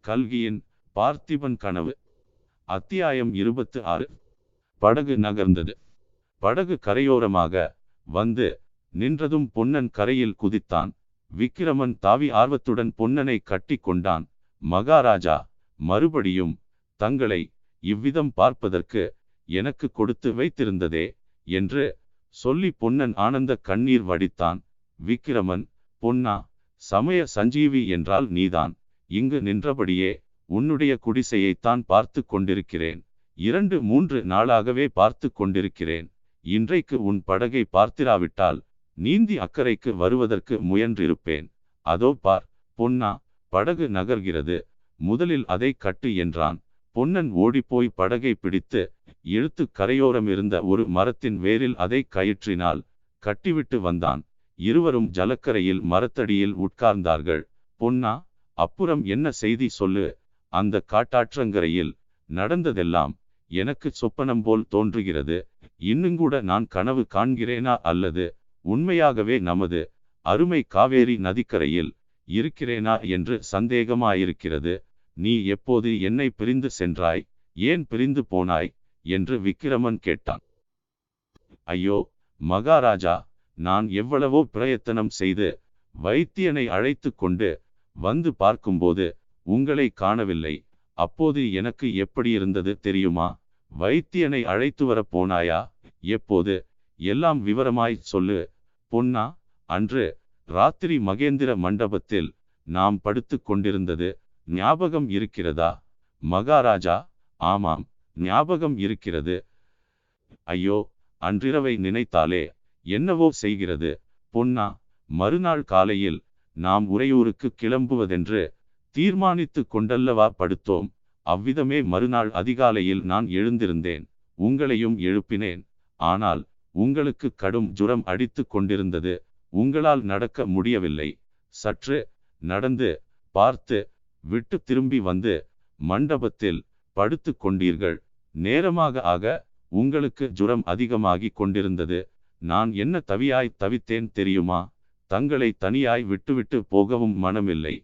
கல்கியின் பார்த்திபன் கனவு அத்தியாயம் இருபத்து ஆறு. படகு நகர்ந்தது. படகு கரையோரமாக வந்து நின்றதும் பொன்னன் கரையில் குதித்தான். விக்கிரமன் தாவி ஆர்வத்துடன் பொன்னனை கட்டி கொண்டான். மகாராஜா மறுபடியும் தங்களை இவ்விதம் பார்ப்பதற்கு எனக்கு கொடுத்து வைத்திருந்ததே என்று சொல்லி பொன்னன் ஆனந்த கண்ணீர் வடித்தான். விக்கிரமன் பொன்னா சமய சஞ்சீவி என்றால் நீதான். இங்கு நின்றபடியே உன்னுடைய குடிசையைத்தான் பார்த்து கொண்டிருக்கிறேன். இரண்டு மூன்று நாளாகவே பார்த்து கொண்டிருக்கிறேன். இன்றைக்கு உன் படகை பார்த்திராவிட்டால் நீந்தி அக்கறைக்கு வருவதற்கு முயன்றிருப்பேன். அதோ பார் பொன்னா படகு நகர்கிறது. முதலில் அதை கட்டு என்றான். பொன்னன் ஓடிப்போய் படகை பிடித்து இழுத்து கரையோரம் இருந்த ஒரு மரத்தின் வேரில் அதை கயிற்றினால் கட்டிவிட்டு வந்தான். இருவரும் ஜலக்கரையில் மரத்தடியில் உட்கார்ந்தார்கள். பொன்னா அப்புறம் என்ன செய்தி சொல்லு. அந்த காட்டாற்றங்கரையில் நடந்ததெல்லாம் எனக்கு சொப்பனம் போல் தோன்றுகிறது. இன்னுங்கூட நான் கனவு காண்கிறேனா அல்லது உண்மையாகவே நமது அருமை காவேரி நதிக்கரையில் இருக்கிறேனா என்று சந்தேகமாயிருக்கிறது. நீ எப்போது என்னை பிரிந்து சென்றாய்? ஏன் பிரிந்து போனாய்? என்று விக்கிரமன் கேட்டான். ஐயோ மகாராஜா நான் எவ்வளவோ பிரயத்தனம் செய்து வைத்தியனை அழைத்து கொண்டு வந்து பார்க்கும்போது உங்களை காணவில்லை. அப்போது எனக்கு எப்படி இருந்தது தெரியுமா? வைத்தியனை அழைத்து வர போனாயா? எப்போது? எல்லாம் விவரமாய் சொல்லு. பொன்னா அன்று ராத்திரி மகேந்திர மண்டபத்தில் நாம் படுத்து கொண்டிருந்தது ஞாபகம் இருக்கிறதா? மகாராஜா ஆமாம். ஞாபகம் இருக்கிறது. ஐயோ அன்றிரவை நினைத்தாலே என்னவோ செய்கிறது. பொன்னா மறுநாள் காலையில் நாம் உறையூருக்கு கிளம்புவதென்று தீர்மானித்து கொண்டல்லவா படுத்தோம். அவ்விதமே மறுநாள் அதிகாலையில் நான் எழுந்திருந்தேன். உங்களையும் எழுப்பினேன். ஆனால் உங்களுக்கு கடும் ஜுரம் அடித்து கொண்டிருந்தது. உங்களால் நடக்க முடியவில்லை. சற்று நடந்து பார்த்து விட்டு திரும்பி வந்து மண்டபத்தில் படுத்து கொண்டீர்கள். நேரமாக ஆக உங்களுக்கு ஜுரம் அதிகமாகிக் கொண்டிருந்தது. நான் என்ன தவியாய் தவித்தேன் தெரியுமா? தங்களை தனியாய் விட்டுவிட்டு போகவும் மனமில்லை.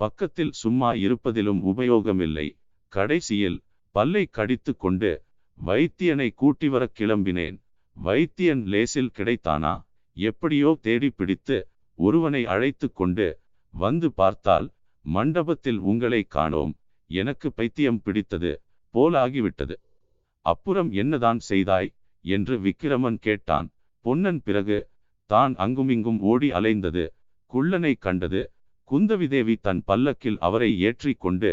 பக்கத்தில் சும்மா இருப்பதிலும் உபயோகமில்லை. கடைசியில் பல்லை கடித்து கொண்டு வைத்தியனை கூட்டி வர கிளம்பினேன். வைத்தியன் லேசில் கிடைத்தானா? எப்படியோ தேடி பிடித்து ஒருவனை அழைத்து கொண்டு வந்து பார்த்தால் மண்டபத்தில் உங்களை காணோம். எனக்கு பைத்தியம் பிடித்தது போலாகிவிட்டது. அப்புறம் என்னதான் செய்தாய்? என்று விக்கிரமன் கேட்டான். பொன்னன் பிறகு தான் அங்குமிங்கும் ஓடி அலைந்தது. குள்ளனை கண்டது. குந்தவிதேவி தன் பல்லக்கில் அவரை ஏற்றி கொண்டு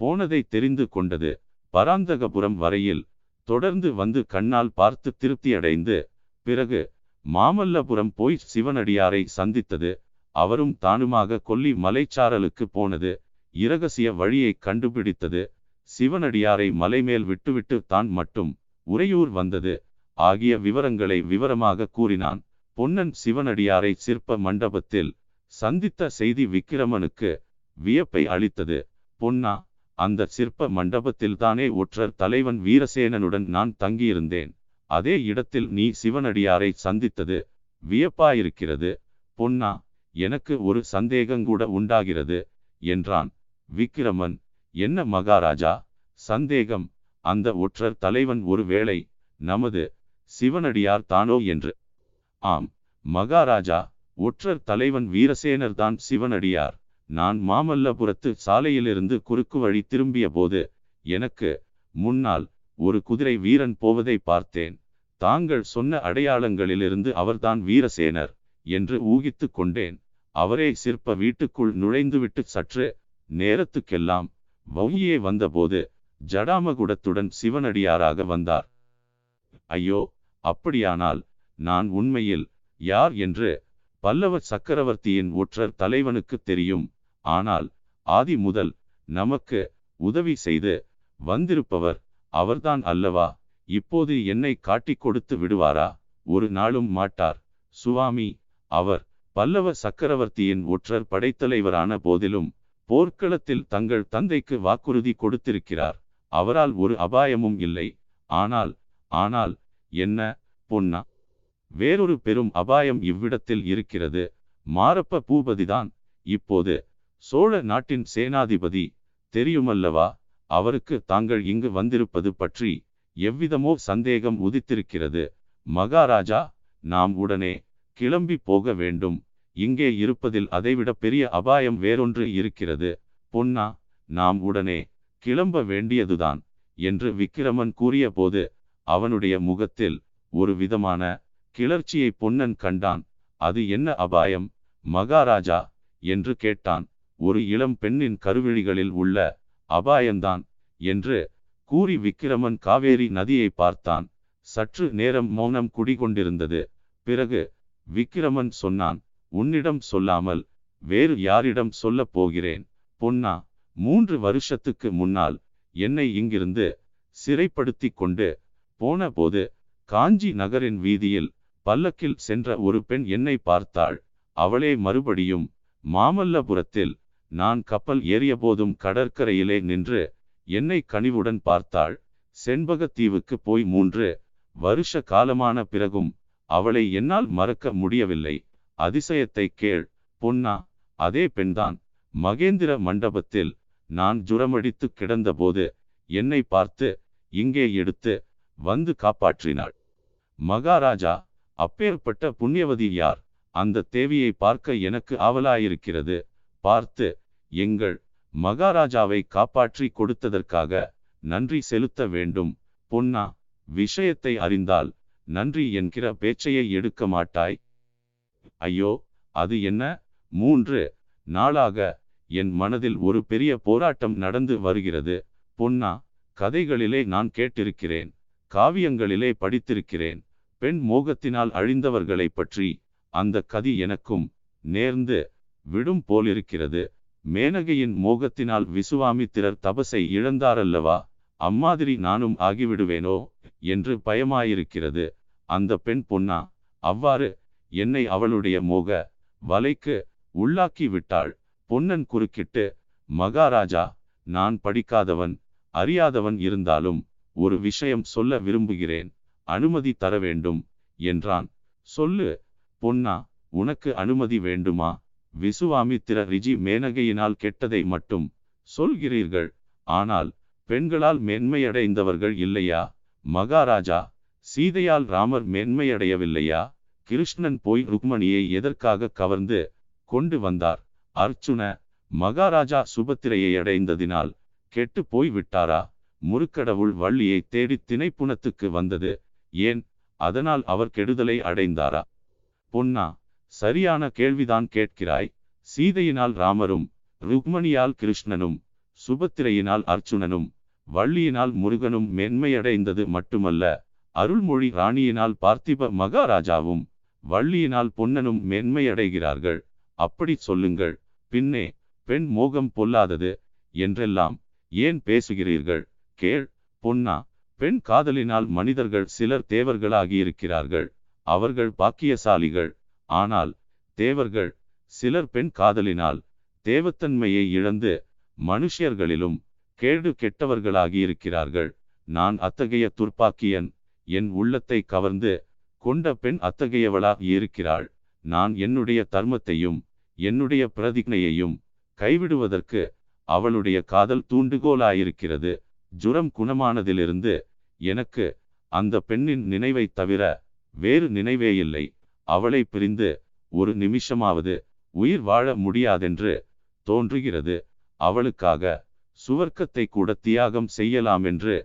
போனதை தெரிந்து கொண்டது. பராந்தகபுரம் வரையில் தொடர்ந்து வந்து கண்ணால் பார்த்து திருப்தியடைந்து பிறகு மாமல்லபுரம் போய் சிவனடியாரை சந்தித்தது. அவரும் தானுமாக கொல்லி மலைச்சாரலுக்கு போனது. இரகசிய வழியை கண்டுபிடித்தது. சிவனடியாரை மலைமேல் விட்டுவிட்டு தான் மட்டும் உறையூர் வந்தது. ஆகிய விவரங்களை விவரமாக கூறினான். பொன்னன் சிவனடியாரை சிற்ப மண்டபத்தில் சந்தித்த செய்தி விக்கிரமனுக்கு வியப்பை அளித்தது. பொன்னா அந்த சிற்ப மண்டபத்தில் தானே ஒற்றர் தலைவன் வீரசேனனுடன் நான் தங்கியிருந்தேன். அதே இடத்தில் நீ சிவனடியாரை சந்தித்தது வியப்பாயிருக்கிறது. பொன்னா எனக்கு ஒரு சந்தேகங்கூட உண்டாகிறது என்றான். விக்கிரமன் என்ன மகாராஜா? சந்தேகம். அந்த ஒற்றர் தலைவன் ஒருவேளை நமது சிவனடியார் தானோ என்று. ஆம் மகாராஜா ஒற்றர் தலைவன் வீரசேனர் தான் சிவனடியார். நான் மாமல்லபுரத்து சாலையிலிருந்து குறுக்கு வழி திரும்பிய போது எனக்கு முன்னால் ஒரு குதிரை வீரன் போவதை பார்த்தேன். தாங்கள் சொன்ன அடையாளங்களிலிருந்து அவர்தான் வீரசேனர் என்று ஊகித்து கொண்டேன். அவரே சிற்ப வீட்டுக்குள் நுழைந்துவிட்டு சற்று நேரத்துக்கெல்லாம் வௌயே வந்தபோது ஜடாமகுடத்துடன் சிவனடியாராக வந்தார். ஐயோ அப்படியானால் நான் உண்மையில் யார் என்று பல்லவ சக்கரவர்த்தியின் ஒற்றர் தலைவனுக்கு தெரியும். ஆனால் ஆதி முதல் நமக்கு உதவி செய்து வந்திருப்பவர் அவர்தான் அல்லவா? இப்போது என்னை காட்டிக் கொடுத்து விடுவாரா? ஒரு நாளும் மாட்டார். சுவாமி அவர் பல்லவ சக்கரவர்த்தியின் ஒற்றர் படைத்தலைவரான போதிலும் போர்க்களத்தில் தங்கள் தந்தைக்கு வாக்குறுதி கொடுத்திருக்கிறார். அவரால் ஒரு அபாயமும் இல்லை. ஆனால் ஆனால் என்ன பொன்னா? வேறொரு பெரும் அபாயம் இவ்விடத்தில் இருக்கிறது. மாரப்ப பூபதிதான். இப்போது சோழ நாட்டின் சேனாதிபதி தெரியுமல்லவா? அவருக்கு தாங்கள் இங்கு வந்திருப்பது பற்றி எவ்விதமோ சந்தேகம் உதித்திருக்கிறது. மகாராஜா நாம் உடனே கிளம்பி போக வேண்டும். இங்கே இருப்பதில் அதைவிட பெரிய அபாயம் வேறொன்று இருக்கிறது. பொன்னா நாம் உடனே கிளம்ப வேண்டியதுதான் என்று விக்கிரமன் கூறியபோது அவனுடைய முகத்தில் ஒரு விதமான கிளர்ச்சியை பொன்னன் கண்டான். அது என்ன அபாயம்? மகாராஜா என்று கேட்டான். ஒரு இளம் பெண்ணின் கருவிழிகளில் உள்ள அபாயம்தான் என்று கூறி விக்கிரமன் காவேரி நதியை பார்த்தான். சற்று நேரம் மௌனம் குடிகொண்டிருந்தது. பிறகு விக்கிரமன் சொன்னான் உன்னிடம் சொல்லாமல் வேறு யாரிடம் சொல்லப் போகிறேன். பொன்னா மூன்று வருஷத்துக்கு முன்னால் என்னை இங்கிருந்து சிறைப்படுத்தி கொண்டு போன போது காஞ்சி நகரின் வீதியில் பல்லக்கில் சென்ற ஒரு பெண் என்னை பார்த்தாள். அவளே மறுபடியும் மாமல்லபுரத்தில் நான் கப்பல் ஏறியபோதும் கடற்கரையிலே நின்று என்னை கனிவுடன் பார்த்தாள். செண்பகத்தீவுக்கு போய் மூன்று வருஷ காலமான பிறகும் அவளை என்னால் மறக்க முடியவில்லை. அதிசயத்தை கேள். பொன்னா அதே பெண்தான். மகேந்திர மண்டபத்தில் நான் ஜுரமடித்து கிடந்தபோது என்னை பார்த்து இங்கே எடுத்து வந்து காப்பாற்றினாள். மகாராஜா அப்பேற்பட்ட புண்ணியவதி யார்? அந்த தேவியை பார்க்க எனக்கு ஆவலாயிருக்கிறது. பார்த்து எங்கள் மகாராஜாவை காப்பாற்றி கொடுத்ததற்காக நன்றி செலுத்த வேண்டும். பொன்னா விஷயத்தை அறிந்தால் நன்றி என்கிற பேச்சையை எடுக்க மாட்டாய். ஐயோ அது என்ன? மூன்று நாளாக என் மனதில் ஒரு பெரிய போராட்டம் நடந்து வருகிறது. பொன்னா கதைகளிலே நான் கேட்டிருக்கிறேன் காவியங்களிலே படித்திருக்கிறேன். பெண் மோகத்தினால் அழிந்தவர்களை பற்றி அந்த கதி எனக்கும் நேர்ந்து விடும் போலிருக்கிறது. மேனகையின் மோகத்தினால் விசுவாமித்திரர் தபசை இழந்தாரல்லவா? அம்மாதிரி நானும் ஆகிவிடுவேனோ? என்று பயமாயிருக்கிறது. அந்த பெண் பொன்னா அவ்வாறு என்னை அவளுடைய மோக வலைக்கு உள்ளாக்கி விட்டாள். பொன்னன் குறுக்கிட்டு மகாராஜா நான் படிக்காதவன் அறியாதவன் இருந்தாலும் ஒரு விஷயம் சொல்ல விரும்புகிறேன் அனுமதி தர வேண்டும் என்றான். சொல்லு பொன்னா உனக்கு அனுமதி வேண்டுமா? விசுவாமித்திர ரிஜி மேனகையினால் கெட்டதை மட்டும் சொல்கிறீர்கள். ஆனால் பெண்களால் மேன்மையடைந்தவர்கள் இல்லையா? மகாராஜா சீதையால் ராமர் மேன்மையடையவில்லையா? கிருஷ்ணன் போய் ருக்மணியை எதற்காக கவர்ந்து கொண்டு வந்தார்? அர்ச்சுன மகாராஜா சுபத்திரையை அடைந்ததினால் கெட்டு போய் விட்டாரா? முருக்கடவுள் வள்ளியை தேடி திணைப்புணத்துக்கு வந்தது ஏன்? அதனால் அவர் கெடுதலை அடைந்தாரா? பொன்னா சரியான கேள்விதான் கேட்கிறாய். சீதையினால் ராமரும் ருக்மணியால் கிருஷ்ணனும் சுபத்திரையினால் அர்ச்சுனனும் வள்ளியினால் முருகனும் மென்மையடைந்தது மட்டுமல்ல அருள்மொழி ராணியினால் பார்த்திப மகாராஜாவும் வள்ளியினால் பொன்னனும் மென்மையடைகிறார்கள். அப்படி சொல்லுங்கள் பின்னே பெண் மோகம் பொல்லாதது என்றெல்லாம் ஏன் பேசுகிறீர்கள்? கேள் பொன்னா பெண் காதலினால் மனிதர்கள் சிலர் தேவர்களாகியிருக்கிறார்கள் அவர்கள் பாக்கியசாலிகள். ஆனால் தேவர்கள் சிலர் பெண் காதலினால் தேவத்தன்மையை இழந்து மனுஷியர்களிலும் கேடு கெட்டவர்களாகியிருக்கிறார்கள். நான் அத்தகைய துர்ப்பாக்கியன் என் உள்ளத்தை கவர்ந்து கொண்ட பெண் அத்தகையவளாக இருக்கிறாள். நான் என்னுடைய தர்மத்தையும் என்னுடைய பிரதிஜையையும் கைவிடுவதற்கு அவளுடைய காதல் தூண்டுகோலாயிருக்கிறது. ஜுரம் குணமானதிலிருந்து எனக்கு அந்த பெண்ணின் நினைவை தவிர வேறு நினைவே இல்லை அவளை பிரிந்து ஒரு நிமிஷமாவது உயிர் வாழ முடியாதென்று தோன்றுகிறது. அவளுக்காக சுவர்க்கத்தை கூட தியாகம் செய்யலாம் என்று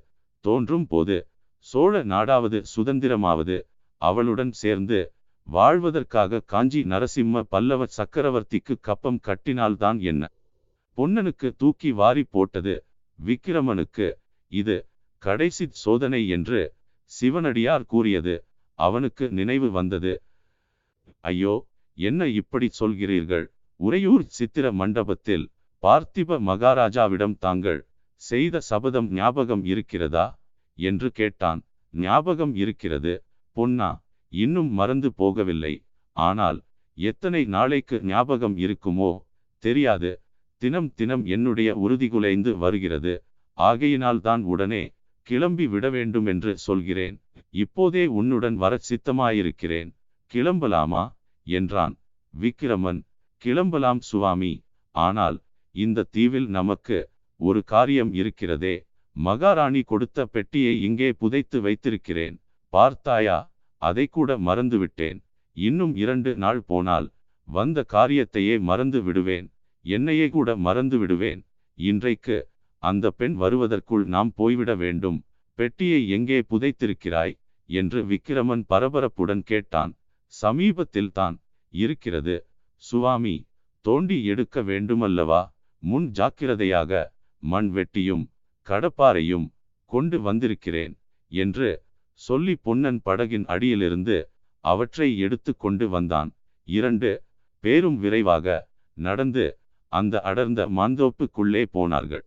தோன்றும் போது சோழ நாடாவது சுதந்திரமாவது அவளுடன் சேர்ந்து வாழ்வதற்காக காஞ்சி நரசிம்ம பல்லவ சக்கரவர்த்திக்கு கப்பம் கட்டினால்தான் என்ன? பொன்னனுக்கு தூக்கி வாரி போட்டது விக்கிரமனுக்கு. இது கடைசி சோதனை என்று சிவனடியார் கூறியது. அவனுக்கு நினைவு வந்தது. ஐயோ என்ன இப்படி சொல்கிறீர்கள்? உறையூர் சித்திர மண்டபத்தில் பார்த்திப மகாராஜாவிடம் தாங்கள் செய்த சபதம் ஞாபகம் இருக்கிறதா? என்று கேட்டான். ஞாபகம் இருக்கிறது. பொன்னா இன்னும் மறந்து போகவில்லை. ஆனால் எத்தனை நாளைக்கு ஞாபகம் இருக்குமோ தெரியாது. தினம் தினம் என்னுடைய உறுதி குலைந்து வருகிறது. ஆகையினால் தான் உடனே கிளம்பி விட வேண்டும் என்று சொல்கிறேன். இப்போதே உன்னுடன் வர சித்தமாயிருக்கிறேன். கிளம்பலாமா? என்றான். விக்கிரமன். கிளம்பலாம் சுவாமி. ஆனால் இந்த தீவில் நமக்கு ஒரு காரியம் இருக்கிறதே. மகாராணி கொடுத்த பெட்டியை இங்கே புதைத்து வைத்திருக்கிறேன். பார்த்தாயா? அதை கூட மறந்துவிட்டேன். இன்னும் இரண்டு நாள் போனால் வந்த காரியத்தையே மறந்து விடுவேன். என்னையே கூட மறந்து விடுவேன். இன்றைக்கு அந்த பெண் வருவதற்குள் நாம் போய்விட வேண்டும். பெட்டியை எங்கே புதைத்திருக்கிறாய்? என்று விக்கிரமன் பரபரப்புடன் கேட்டான். சமீபத்தில் தான் இருக்கிறது. சுவாமி தோண்டி எடுக்க வேண்டுமல்லவா? முன் ஜாக்கிரதையாக மண் வெட்டியும் கடப்பாரையும் கொண்டு வந்திருக்கிறேன் என்று சொல்லி பொன்னன் படகின் அடியிலிருந்து அவற்றை எடுத்து கொண்டு வந்தான். இரண்டு பேரும் விரைவாக நடந்து அந்த அடர்ந்த மாந்தோப்புக்குள்ளே போனார்கள்.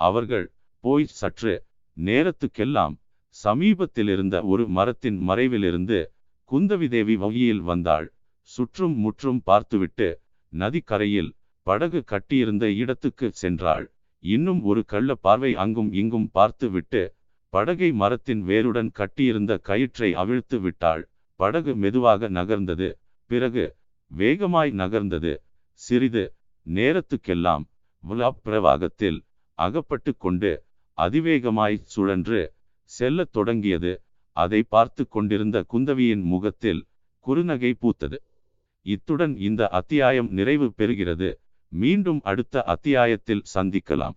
அவர்கள் போய் சற்று நேரத்துக்கெல்லாம் சமீபத்திலிருந்த ஒரு மரத்தின் மறைவிலிருந்து குந்தவிதேவி வகையில் வந்தாள். சுற்றும் முற்றும் பார்த்துவிட்டு நதிக்கரையில் படகு கட்டியிருந்த இடத்துக்கு சென்றாள். இன்னும் ஒரு கள்ள பார்வை அங்கும் இங்கும் பார்த்துவிட்டு படகை மரத்தின் வேருடன் கட்டியிருந்த கயிற்றை அவிழ்த்து விட்டாள். படகு மெதுவாக நகர்ந்தது. பிறகு வேகமாய் நகர்ந்தது. சிறிது நேரத்துக்கெல்லாம் பிரவாகத்தில் அகப்பட்டு கொண்டு அதிவேகமாய் சுழன்று செல்லத் தொடங்கியது. அதை பார்த்து கொண்டிருந்த குந்தவியின் முகத்தில் குறுநகை பூத்தது. இத்துடன் இந்த அத்தியாயம் நிறைவு பெறுகிறது. மீண்டும் அடுத்த அத்தியாயத்தில் சந்திக்கலாம்.